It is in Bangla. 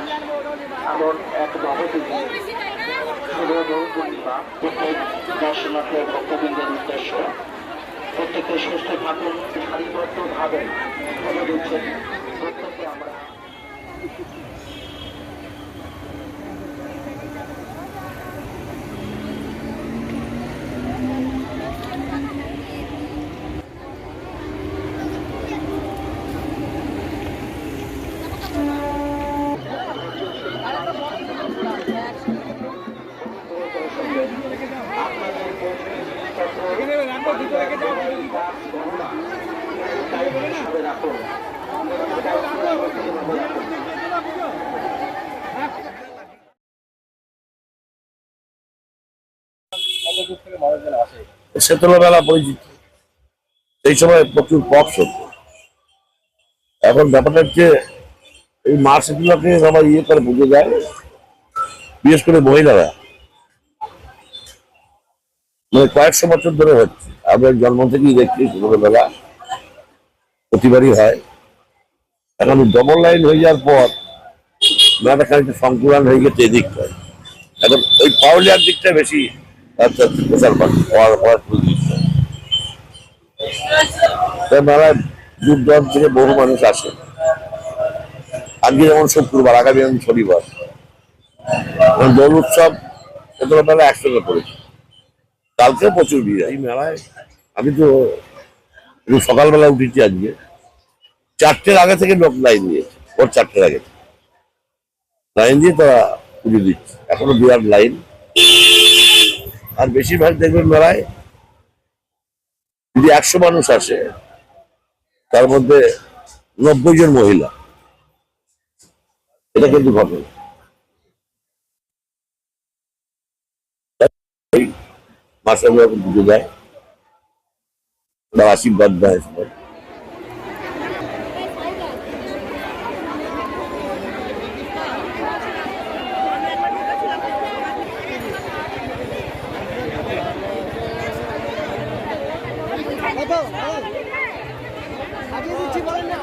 আজ এমন এক শুভ পূর্ণিমা প্রত্যেক দর্শনার্থের ভক্তবৃন্দের উদ্দেশ্য। প্রত্যেকে সুস্থ থাকুন সারিবদ্ধভাবে দিচ্ছেন রাখুন পরিচিত। সেই সময় প্রচুর পক্স হতো এখন ব্যাপারটা হচ্ছে, এই মা শীতলাকে সবাই ইয়ে করে পুজো যায়, বিশেষ করে মহিলারা। মানে কয়েকশো বছর ধরে হচ্ছে। আমরা জন্ম থেকেই দেখছি মেলা প্রতিবারই হয়। এখন ডবল লাইন হয়ে যাওয়ার পর মেলাটা খানিকটা সংকুলান হয়ে গেছে এদিকটায় এখন ওই পাউলিয়ার দিকটা বেশি হওয়ার হওয়ার তাই মেলায় দূর দূরান্ত থেকে বহু মানুষ আসে। আজকে যেমন শুক্রবার, আগামী যেমন শনিবার। দোল উৎসব এগুলো মেলা একসঙ্গে পড়েছে। কালকে প্রচুর ভিড় এই মেলায় আমি তো সকালবেলা উঠেছি আজকে। চারটের আগে থেকে লোক লাইন দিয়েছে ওর চারটের আগে লাইন দিয়ে তারা পুজো দিচ্ছে। এখনও বিরাট লাইন। আর বেশিরভাগ দেখবেন মেলায় যদি একশো মানুষ আসে তার মধ্যে নব্বই জন মহিলা। এটা কিন্তু ঘটনা এই মাসে পুজো দেয় বা আশীর্বাদ দেয় সবাই আগে দিচ্ছি বলেন না